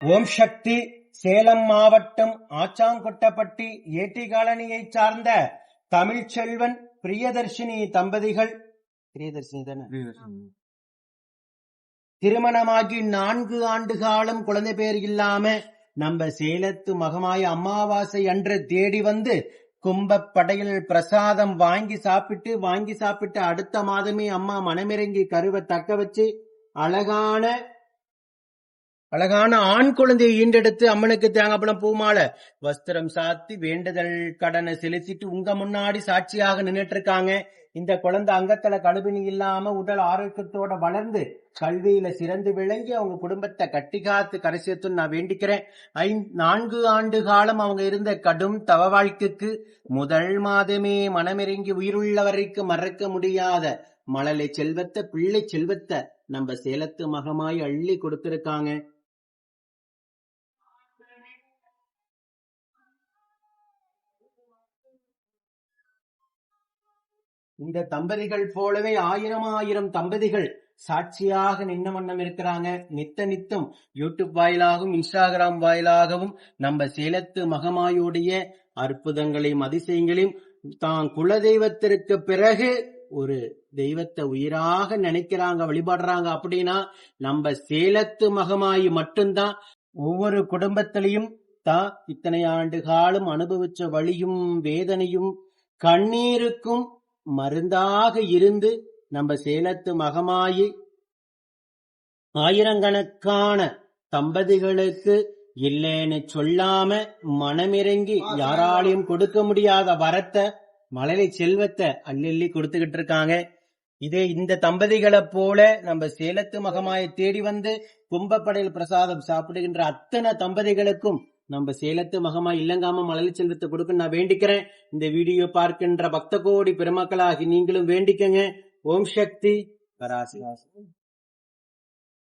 ஓம் சக்தி சேலம் மாவட்டம் ஆச்சாங்கொட்டப்பட்டி ஏட்டி காலனியைச் சார்ந்த தமிழ்ச்செல்வன் பிரியதர்ஷினி தம்பதிகள். பிரியதர்ஷினி தானே? திருமணமாகி நான்கு ஆண்டு காலம் குழந்தை பேர் இல்லாம நம்ம சேலத்து மகமாய அமாவாசை அன்று தேடி வந்து கும்பப்படையில் பிரசாதம் வாங்கி சாப்பிட்டு வாங்கி சாப்பிட்டு அடுத்த மாதமே அம்மா மனமிறங்கி கருவை தக்க வச்சு அழகான அழகான ஆண் குழந்தையை ஈண்டெடுத்து அம்மனுக்கு தேங்காப்பழம் பூமாலை. வஸ்திரம் சாத்தி வேண்டுதல் கடனை செலுத்திட்டு உங்க முன்னாடி சாட்சியாக நின்றுட்டு இருக்காங்க இந்த குழந்தை அங்கத்துல கழுவினி இல்லாம உடல் ஆரோக்கியத்தோட வளர்ந்து கல்வியில சிறந்து விளங்கி அவங்க குடும்பத்தை கட்டி காத்து கரை நான் வேண்டிக்கிறேன். ஐ நான்கு ஆண்டு காலம் அவங்க இருந்த கடும் தவ வாழ்க்கைக்கு முதல் மாதமே மனமிறங்கி உயிருள்ள வரைக்கும் மறக்க முடியாத மழலை செல்வத்தை பிள்ளை செல்வத்தை நம்ம சேலத்து மகமாய் அள்ளி கொடுத்திருக்காங்க. இந்த தம்பதிகள் போலவே ஆயிரம் ஆயிரம் தம்பதிகள் சாட்சியாக நின்ன வண்ணம் இருக்கிறாங்க. நித்த நித்தம் யூடியூப் வாயிலாகவும் இன்ஸ்டாகிராம் வாயிலாகவும் நம்ம சேலத்து மகமாயுடைய அற்புதங்களையும் அதிசயங்களையும் தான் குலதெய்வத்திற்கு பிறகு ஒரு தெய்வத்தை உயிராக நினைக்கிறாங்க வழிபாடுறாங்க அப்படின்னா நம்ம சேலத்து மகமாயி மட்டும்தான் ஒவ்வொரு குடும்பத்திலையும் தான் இத்தனை ஆண்டு காலம் அனுபவிச்ச வழியும் வேதனையும் கண்ணீருக்கும் மருந்தாக இருந்து நம்ம சேலத்து மகமாயி ஆயிரக்கணக்கான தம்பதிகளுக்கு இல்லைன்னு சொல்லாம மனமிறங்கி யாராலையும் கொடுக்க முடியாத வரத்தை மழலை செல்வத்தை அள்ளி கொடுத்துக்கிட்டு இருக்காங்க. இதே இந்த தம்பதிகளை போல நம்ம சேலத்து மகமாயை தேடி வந்து கும்பப்படையில் பிரசாதம் சாப்பிடுகின்ற அத்தனை தம்பதிகளுக்கும் நம்ம சேலத்து மகமா இல்லங்காம மழலை செல்வத்தை கொடுக்க நான் வேண்டிக்கிறேன். இந்த வீடியோ பார்க்கின்ற பக்த கோடி பெருமக்களாகி நீங்களும் வேண்டிக்கங்க. ஓம் சக்தி. பராசி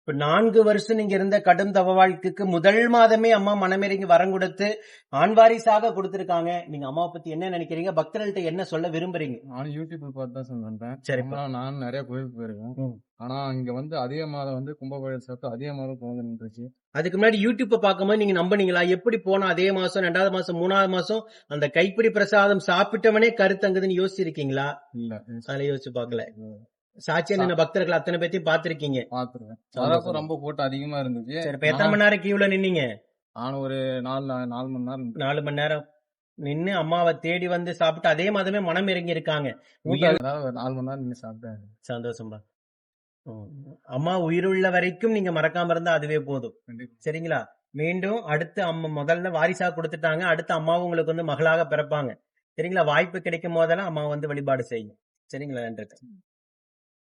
இப்ப நான்கு வருஷம் நீங்க இருந்த கடும் தவ வாழ்க்கைக்கு முதல் மாதமே அம்மா மனமிறங்கி வரம் கொடுத்து ஆண் வாரிசாக கொடுத்திருக்காங்க. நீங்க அம்மாவை பத்தி என்ன நினைக்கிறீங்க? பக்தர்கள்ட்ட என்ன சொல்ல விரும்புறீங்க? நானும் யூடியூப்ல பார்த்து தான் சார் வந்தேன். நான் நிறைய கோயிலுக்கு போயிருக்கேன். ஆனா இங்க வந்து அதே மாதம் வந்து கும்பகோயில் சாப்பிட்டு அதே மாதம் குழந்தை நின்றுச்சு அதுக்கு முன்னாடி யூடியூப்ப பார்க்கும்போது நீங்க நம்புனீங்களா? எப்படி போனா அதே மாசம் ரெண்டாவது மாசம் மூணாவது மாசம் அந்த கைப்பிடி பிரசாதம் சாப்பிட்டவனே கருத்தங்குதுன்னு யோசிச்சிருக்கீங்களா? இல்ல. அதுல யோசிச்சு பார்க்கல. சாட்சியா நின்ன பக்தர்கள் அத்தனை பேத்தையும் பார்த்திருக்கீங்க. பாத்துருக்கேன் ரொம்ப கூட்டம் அதிகமா இருந்துச்சு. சரி இப்ப எத்தனை மணி நேரம் கியூல நின்னீங்க? நானும் ஒரு நாலு நாலு மணி நேரம். நாலு மணி நேரம் நின்னு அம்மாவை தேடி வந்து சாப்பிட்டு அதே மாதமே மனம் இறங்கி இருக்காங்க நாலு மணி நேரம் நின்று சாப்பிட்டேன். சந்தோஷம்பா. அம்மா உயிருள்ள வரைக்கும் நீங்க மறக்காம இருந்தா அதுவே போதும். சரிங்களா? மீண்டும் அடுத்து அம்மா முதல்ல வாரிசா கொடுத்துட்டாங்க. அடுத்து அம்மாவும் உங்களுக்கு வந்து மகளாக பிறப்பாங்க. சரிங்களா? வாய்ப்பு கிடைக்கும் போதெல்லாம் அம்மா வந்து வழிபாடு செய்யும். சரிங்களா நன்றி